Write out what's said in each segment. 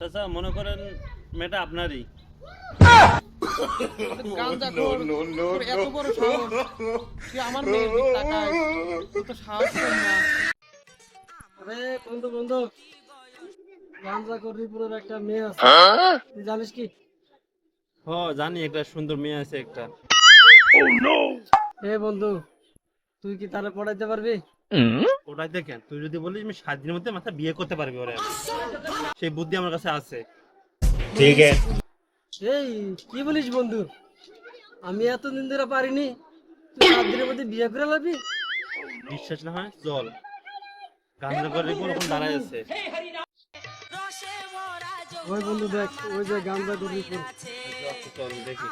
চাচা মনে করেন মেয়েটা আপনারই। এত বড় সাহস। তুই আমার মেয়ের দিকে তাকাস তোর তো সাহস কম না। আরে বন্ধু বন্ধু। গাঞ্জা করিপুরের একটা মেয়ে আছে। তুই জানিস কি? হ জানি একটা সুন্দর মেয়ে আছে একটা। এ বন্ধু তুই কি তারা পড়াইতে পারবি? ওটাই দেখেন তুই যদি বলিস আমি সাত দিনের মধ্যে মাথা বিয়ে করতে পারবি ওরে। সেই বুদ্ধি আমার কাছে আছে। ঠিক আছে। এই কি বলিস বন্ধু? আমি এত দিন ধরে পারিনি। তুই সাত দিনের মধ্যে বিয়ে করে লাবি? বিশ্বাস না হয়? চল। গান্ধী করে ওরকম দাঁড়ায় আছে। ওই বন্ধু দেখ ওই যে গাঞ্জা করিপুর চল দেখি।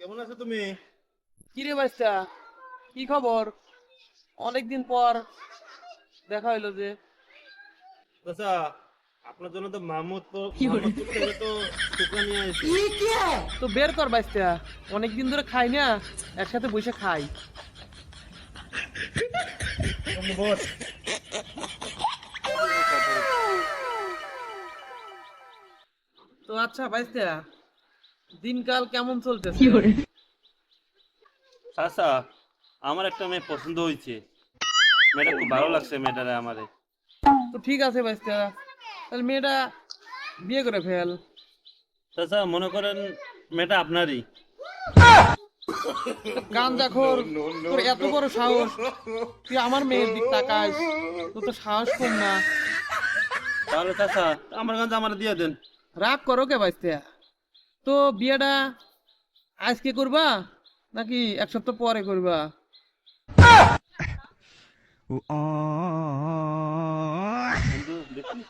কেমন আছো তুমি? কি রে বাচ্চা কি খবর? অনেকদিন পর দেখা হইল যে। চাচা আপনার জন্য তো মাহমুদ তো মাহমুদপুর থেকে তো শুকনা নিয়ে আসি তো বের কর বাচ্চা অনেকদিন ধরে খাই না একসাথে বসে খাই। তো আচ্ছা বাইস্তা দিনকাল কেমন চলতেছে? চাচা আমার একটা মেয়ে পছন্দ হয়েছে। মেয়েটা খুব ভালো লাগছে মেয়েটারে আমারে। তো ঠিক আছে তাহলে মেয়েটা বিয়ে করে ফেল। চাচা মনে করেন মেয়েটা আপনারই। গাঞ্জাখোর তোর এত বড় সাহস। তুই আমার মেয়ের দিক তাকাস তোর তো সাহস কম না। তাহলে চাচা আমার আমার দিয়ে দেন। রাগ করো কে বাইস্তা তো বিয়েটা আজকে করবা নাকি এক সপ্তাহ পরে করবা দেখি